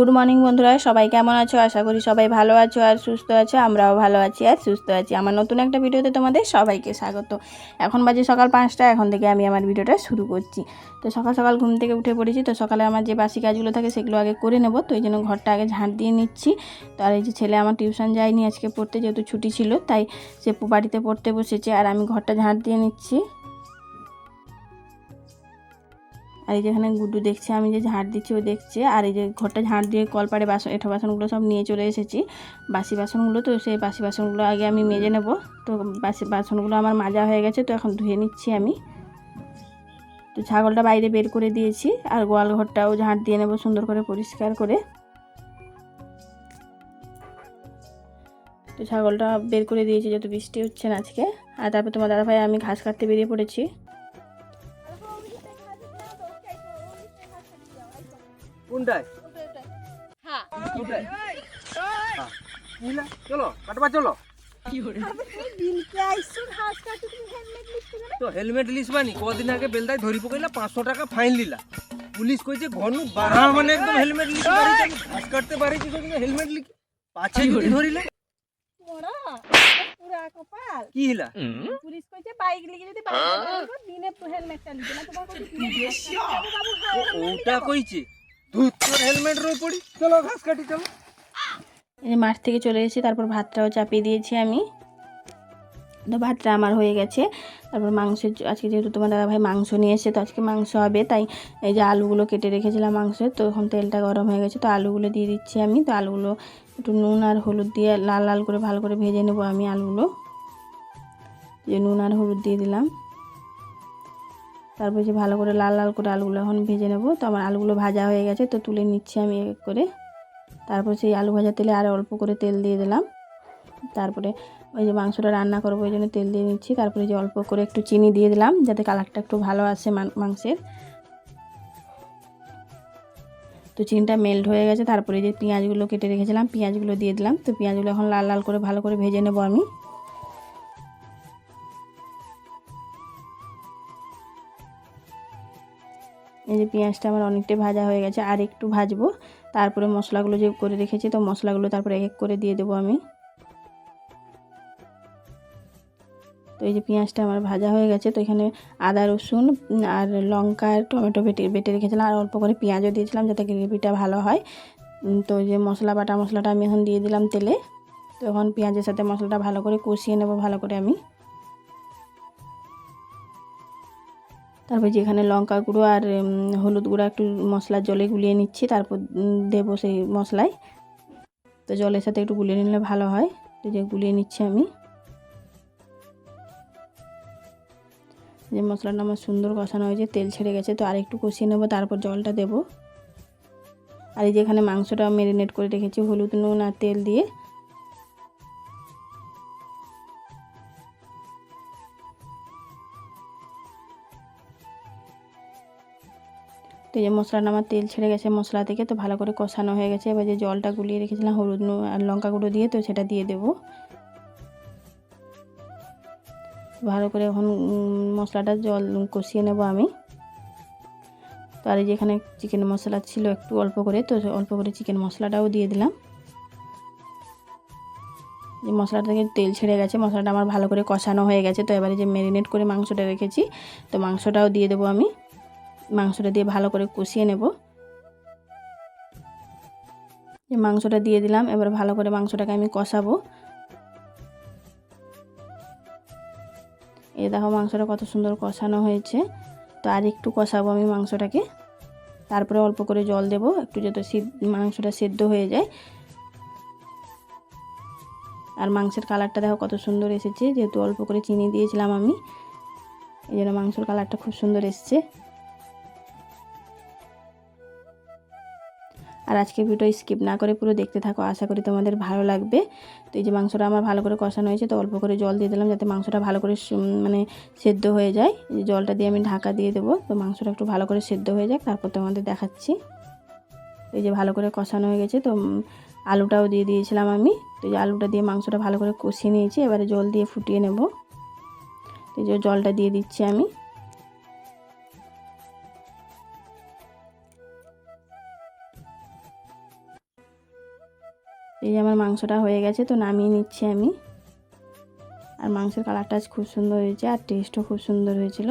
Good morning বন্ধুরা, সবাই কেমন আছো? আশা করি সবাই ভালো আছো আর সুস্থ আছো, আমরাও ভালো আছি আর সুস্থ আছি। আমার নতুন একটা ভিডিওতে তোমাদের সবাইকে স্বাগত। এখন বাজে সকাল পাঁচটা, এখন থেকে আমি আমার ভিডিওটা শুরু করছি। তো সকাল সকাল ঘুম থেকে উঠে পড়েছি, তো সকালে আমার যে বাসি কাজগুলো থাকে সেগুলো আগে করে নেব। তো এই জন্য ঘরটা আগে ঝাঁট দিয়ে নিচ্ছি। তো আর এই যে ছেলে আমার টিউশন যায়নি আজকে পড়তে, যেহেতু ছুটি ছিল, তাই সে বাড়িতে পড়তে বসেছে, আর আমি ঘরটা ঝাঁট দিয়ে নিচ্ছি। আর এই যেখানে গুড্ডু দেখছে, আমি যে ঝাড় দিচ্ছি ও দেখছে। আর এই যে ঘরটা ঝাড় দিয়ে কলপাড়ে বাসন, এঠো বাসনগুলো সব নিয়ে চলে এসেছি। বাসি বাসনগুলো তো, সেই বাসি বাসনগুলো আগে আমি মেজে নেব। তো বাসি বাসনগুলো আমার মাজা হয়ে গেছে, তো এখন ধুয়ে নিচ্ছি আমি। তো ছাগলটা বাইরে বের করে দিয়েছি, আর গোয়াল ঘরটাও ঝাঁট দিয়ে নেব সুন্দর করে পরিষ্কার করে। তো ছাগলটা বের করে দিয়েছি যত বৃষ্টি হচ্ছে না আজকে। আর তারপর তোমার দাদাভাই, আমি ঘাস কাটতে বেরিয়ে পড়েছি। কোনটায় হ্যাঁ। কোনটায় হ্যাঁ। চলো কাটবা চলো। তো হেলমেট লিসবানি কদিন আগে বেলদায় ধরি পকাইলা পাঁচশো টাকা ফাইন লিলা পুলিশ কইছে ঘন বাড়া মানে একদম হেলমেট লিখি ঘাস কাটতে পারিছি কিন্তু হেলমেট লিখি পাছে যদি ধরিলে। পুরা কপাল। কি হিলা? পুলিশ কইছে বাইক লিগে যদি বাইক দিনে হেলমেটটা লিখে না তোমার বাবু ওটা কইছে। ধুত তোর মাঠ থেকে চলে এসেছি তারপর ভাতটাও চাপিয়ে দিয়েছি আমি। তো ভাতটা আমার হয়ে গেছে। তারপর মাংস আজকে যেহেতু তোমার দাদাভাই মাংস নিয়ে এসে তো আজকে মাংস হবে। তাই এই যে আলুগুলো কেটে রেখেছিলাম মাংসের তো এখন তেলটা গরম হয়ে গেছে। তো আলুগুলো দিয়ে দিচ্ছি আমি। তো আলুগুলো একটু নুন আর হলুদ দিয়ে লাল লাল করে ভালো করে ভেজে নেব আমি আলুগুলো। যে নুন আর হলুদ দিয়ে দিলাম। তারপর যে ভালো করে লাল লাল করে আলুগুলো এখন ভেজে নেব। তো আমার আলুগুলো ভাজা হয়ে গেছে, তো তুলে নিচ্ছি আমি এক করে। তারপর সেই আলু ভাজা তেলে আর অল্প করে তেল দিয়ে দিলাম। তারপরে ওই যে মাংসটা রান্না করব, ওই জন্য তেল দিয়ে নিচ্ছি। তারপরে যে অল্প করে একটু চিনি দিয়ে দিলাম, যাতে কালারটা একটু ভালো আসে মাংসের। তো চিনিটা মেল্ট হয়ে গেছে, তারপরে যে পেঁয়াজগুলো কেটে রেখেছিলাম, পেঁয়াজগুলো দিয়ে দিলাম। তো পেঁয়াজগুলো এখন লাল লাল করে ভালো করে ভেজে নেব আমি। এই যে পেঁয়াজটা আমার অনেকটাই ভাজা হয়ে গেছে, আর একটু ভাজবো। তারপরে মশলাগুলো যে করে রেখেছি, তো মশলাগুলো তারপরে এক এক করে দিয়ে দেবো আমি। তো এই যে পেঁয়াজটা আমার ভাজা হয়ে গেছে, তো এখানে আদা, রসুন আর লঙ্কা আর টমেটো বেটে বেটে রেখেছিলাম, আর অল্প করে পেঁয়াজও দিয়েছিলাম যাতে গ্রেভিটা ভালো হয়। তো যে মশলা বাটা, মশলাটা আমি এখন দিয়ে দিলাম তেলে। তো এখন পেঁয়াজের সাথে মশলাটা ভালো করে কষিয়ে নেব, ভালো করে আমি। তারপর যেখানে লঙ্কা গুঁড়ো আর হলুদ গুঁড়ো একটু মশলার জলে গুলিয়ে নিচ্ছি, তারপর দেবো সেই মশলায়। তো জলের সাথে একটু গুলিয়ে নিলে ভালো হয়। তো যে গুলিয়ে নিচ্ছি আমি। যে মশলাটা আমার সুন্দর কষানো হয়েছে, তেল ছেড়ে গেছে, তো আর একটু কষিয়ে নেব, তারপর জলটা দেবো। আর এই যেখানে মাংসটা ম্যারিনেট করে রেখেছি, হলুদ, নুন আর তেল দিয়ে। তো এই যে মশলাটা আমার তেল ছেড়ে গেছে মশলা থেকে, তো ভালো করে কষানো হয়ে গেছে। এবার যে জলটা গুলিয়ে রেখেছিলাম, হলুদ নুন আর লঙ্কা গুঁড়ো দিয়ে, তো সেটা দিয়ে দেবো। ভালো করে এখন মশলাটা জল কষিয়ে নেব আমি। তো আর চিকেন মশলা ছিল একটু অল্প করে, তো অল্প করে চিকেন মশলাটাও দিয়ে দিলাম। যে মশলাটা থেকে তেল ছেড়ে গেছে, মশলাটা আমার ভালো করে কষানো হয়ে গেছে। তো এবারে যে ম্যারিনেট করে মাংসটা রেখেছি, তো মাংসটাও দিয়ে দেবো আমি। মাংসটা দিয়ে ভালো করে কষিয়ে নেব। মাংসটা দিয়ে দিলাম, এবার ভালো করে মাংসটাকে আমি কষাবো। এই দেখো মাংসটা কত সুন্দর কষানো হয়েছে। তো আর একটু কষাবো আমি মাংসটাকে। তারপরে অল্প করে জল দেবো, একটু যাতে মাংসটা সেদ্ধ হয়ে যায়। আর মাংসের কালারটা দেখো কত সুন্দর এসেছে, যেহেতু অল্প করে চিনি দিয়েছিলাম আমি। এই জন্য মাংসের কালারটা খুব সুন্দর এসেছে। আর আজকে ভিডিও স্কিপ না করে পুরো দেখতে থাকো, আশা করি তোমাদের ভালো লাগবে। তো এই যে মাংসটা আমার ভালো করে কষানো হয়েছে, তো অল্প করে জল দিয়ে দিলাম যাতে মাংসটা ভালো করে মানে সেদ্ধ হয়ে যায়। এই জলটা দিয়ে আমি ঢাকা দিয়ে দেবো, তো মাংসটা একটু ভালো করে সেদ্ধ হয়ে যাক, তারপর তোমাদের দেখাচ্ছি। এই যে ভালো করে কষানো হয়ে গেছে, তো আলুটাও দিয়ে দিয়েছিলাম আমি। তো এই আলুটা দিয়ে মাংসটা ভালো করে কষিয়ে নিয়েছি, এবারে জল দিয়ে ফুটিয়ে নেব। এই যে জলটা দিয়ে দিচ্ছি আমি। এই যে আমার মাংসটা হয়ে গেছে, তো নামিয়ে নিচ্ছি আমি। আর মাংসের কালারটা খুব সুন্দর হয়েছে আর টেস্টও খুব সুন্দর হয়েছিল।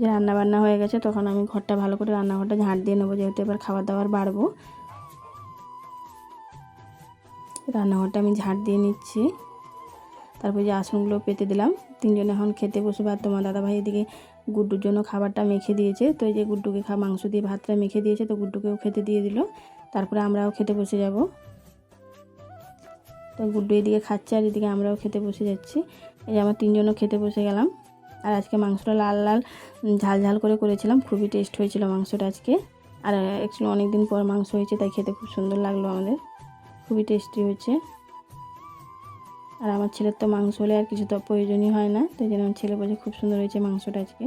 যে রান্না বান্না হয়ে গেছে, তখন আমি ঘরটা ভালো করে রান্নাঘরটা ঝাঁট দিয়ে নেব, যেহেতু এবার খাবার দাবার বাড়বো। রান্নাঘরটা আমি ঝাঁট দিয়ে নিচ্ছি। তারপর যে আসনগুলো পেতে দিলাম, তিনজন এখন খেতে বসবে আর তোমার দাদাভাই এদিকে গুড্ডুর জন্য খাবারটা মেখে দিয়েছে। তো এই যে গুড্ডুকে খা মাংস দিয়ে, ভাতটা মেখে দিয়েছে, তো গুড্ডুকেও খেতে দিয়ে দিল। তারপরে আমরাও খেতে বসে যাব। তো গুড্ডু এদিকে খাচ্ছে আর এদিকে আমরাও খেতে বসে যাচ্ছি। এই যে আমার তিনজনও খেতে বসে গেলাম। আর আজকে মাংসটা লাল লাল ঝাল ঝাল করে করেছিলাম। খুবই টেস্ট হয়েছিল মাংসটা আজকে। আর অ্যাকচুয়ালি অনেক দিন পর মাংস হয়েছে, তাই খেতে খুব সুন্দর লাগল আমাদের। খুবই টেস্টি হয়েছে। আর আমার ছেলের তো মাংস হলে আর কিছু তো প্রয়োজনই হয় না তো এই জন্য আমার ছেলে বলছে খুব সুন্দর হয়েছে মাংসটা আজকে।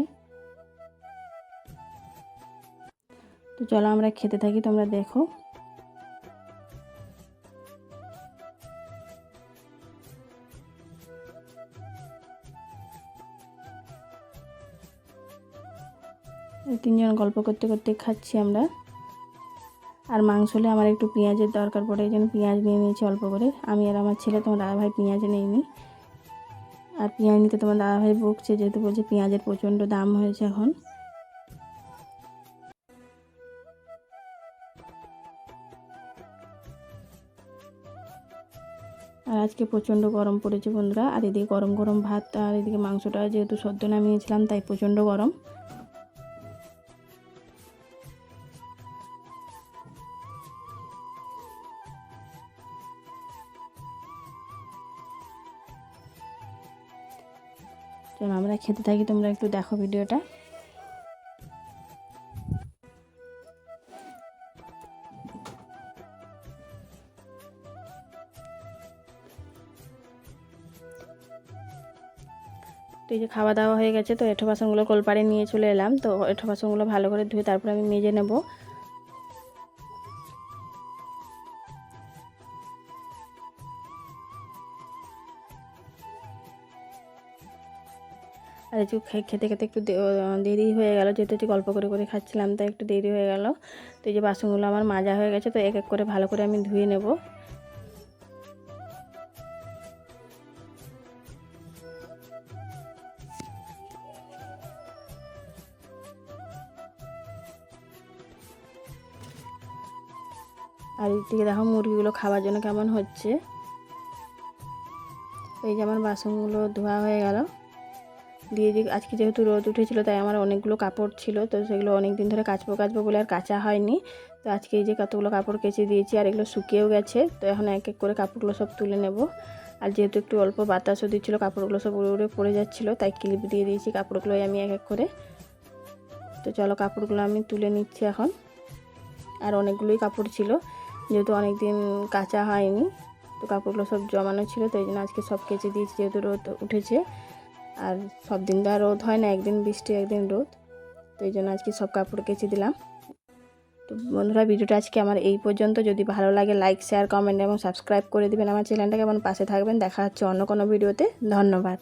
তো চলো আমরা খেতে থাকি, তোমরা দেখো। তিনজন গল্প করতে করতে খাচ্ছি আমরা। আর মাংস হলে আমার একটু পেঁয়াজের দরকার পড়ে, এই জন্য পেঁয়াজ নিয়ে নিয়েছি অল্প করে। আমি আর আমার ছেলে তোমার দাদাভাই পেঁয়াজ নেইনি। আর পেঁয়াজ নিতে তোমার দাদাভাই বকছে যেহেতু বলছে পেঁয়াজের প্রচণ্ড দাম হয়েছে এখন। আর আজকে প্রচণ্ড গরম পড়েছে বন্ধুরা। আর এদিকে গরম গরম ভাত আর এদিকে মাংসটা যেহেতু সদ্য নামিয়েছিলাম, তাই প্রচণ্ড গরম। চলো আমরা খেতে থাকি, তোমরা একটু দেখো ভিডিওটা। তো এই যে খাওয়া দাওয়া হয়ে গেছে, তো এঁঠো বাসনগুলো কলপাড়ে নিয়ে চলে এলাম। তো এঁঠো বাসনগুলো ভালো করে ধুয়ে তারপরে আমি মেজে নেব। আর একটু খেতে খেতে একটু দেরি হয়ে গেল। যেহেতু একটু গল্প করে করে খাচ্ছিলাম, তাই একটু দেরি হয়ে গেল। তো এই যে বাসনগুলো আমার মাজা হয়ে গেছে, তো এক এক করে ভালো করে আমি ধুয়ে নেব। আর এদিকে দেখো মুরগিগুলো খাওয়ার জন্য কেমন হচ্ছে। এই যে আমার বাসনগুলো ধোয়া হয়ে গেল। দিয়ে দিয়ে আজকে যেহেতু রোদ উঠেছিল, তাই আমার অনেকগুলো কাপড় ছিল, তো সেগুলো অনেক দিন ধরে কাচবো কাচবো বলে আর কাচা হয়নি। তো আজকে এই যে কতগুলো কাপড় কেচে দিয়েছি আর এগুলো শুকিয়েও গেছে, তো এখন এক এক করে কাপড়গুলো সব তুলে নেব। আর যেহেতু একটু অল্প বাতাসও দিচ্ছিল, কাপড়গুলো সব উড়ে উড়ে পড়ে যাচ্ছিল, তাই ক্লিপ দিয়ে দিয়েছি কাপড়গুলোই আমি এক এক করে। তো চলো কাপড়গুলো আমি তুলে নিচ্ছি এখন। আর অনেকগুলোই কাপড় ছিল, যেহেতু অনেক দিন কাচা হয়নি, তো কাপড়গুলো সব জমানো ছিল, তো এই জন্য আজকে সব কেচে দিয়েছি, যেহেতু রোদ উঠেছে। আর সব দিন তো আর রোদ হয় না, একদিন বৃষ্টি, একদিন রোদ। তো এই জন্য আজকে সব কাপড় কেচে দিলাম। তো বন্ধুরা, ভিডিওটা আজকে আমার এই পর্যন্ত। যদি ভালো লাগে লাইক শেয়ার কমেন্ট এবং সাবস্ক্রাইব করে দিবেন। আমার চ্যানেলটাকে এবং পাশে থাকবেন। দেখা হচ্ছে অন্য কোনো ভিডিওতে। ধন্যবাদ।